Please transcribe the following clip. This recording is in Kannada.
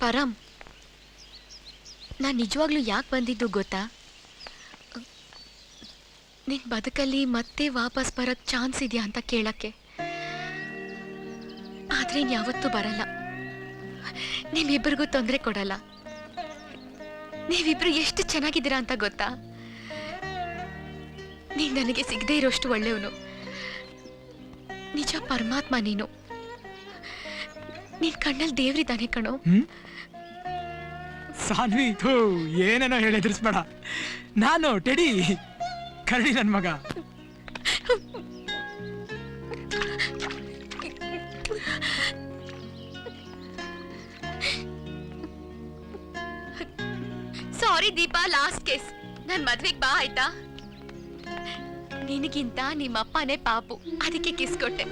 ಪರಂ ನಾನು ನಿಜವಾಗ್ಲೂ ಯಾಕೆ ಬಂದಿದ್ದು ಗೊತ್ತಾ? ನಿನ್ ಬದುಕಲ್ಲಿ ಮತ್ತೆ ವಾಪಸ್ ಬರಕ್ ಚಾನ್ಸ್ ಇದೆಯಾ ಅಂತ ಕೇಳಕ್ಕೆ. ಆದ್ರೆ ಯಾವತ್ತೂ ಬರಲ್ಲ. ನಿಮ್ಮಿಬ್ಬರಿಗೂ ತೊಂದರೆ ಕೊಡಲ್ಲ. ನೀವಿಬ್ರು ಎಷ್ಟು ಚೆನ್ನಾಗಿದ್ದೀರಾ ಅಂತ ಗೊತ್ತಾ? ನೀನ್ ನನಗೆ ಸಿಗದೆ ಇರೋಷ್ಟು ಒಳ್ಳೆಯವನು. ನಿಜ ಪರಮಾತ್ಮ ನೀನು. ನಿನ್ ಕಣ್ಣಲ್ಲಿ ದೇವ್ರಿದ್ದಾನೆ ಕಣೋ. ಸಾನ್ವಿ ಥೂ ಏನೇನೋ ಹೇಳಿ ಎದುರಿಸ್ಬೇಡ. ನಾನು ಟೆಡಿ ಕರಡಿ ನನ್ ಮಗ. ಸಾರಿ ದೀಪಾ ಲಾಸ್ಟ್ ಕೇಸ್ ನನ್ ಮದ್ವೆಗ್ ಬಾ ಆಯ್ತಾ? ನಿನಗಿಂತ ನಿಮ್ಮಪ್ಪನೇ ಪಾಪು. ಅದಕ್ಕೆ ಕಿಸ್ ಕೊಟ್ಟೆ.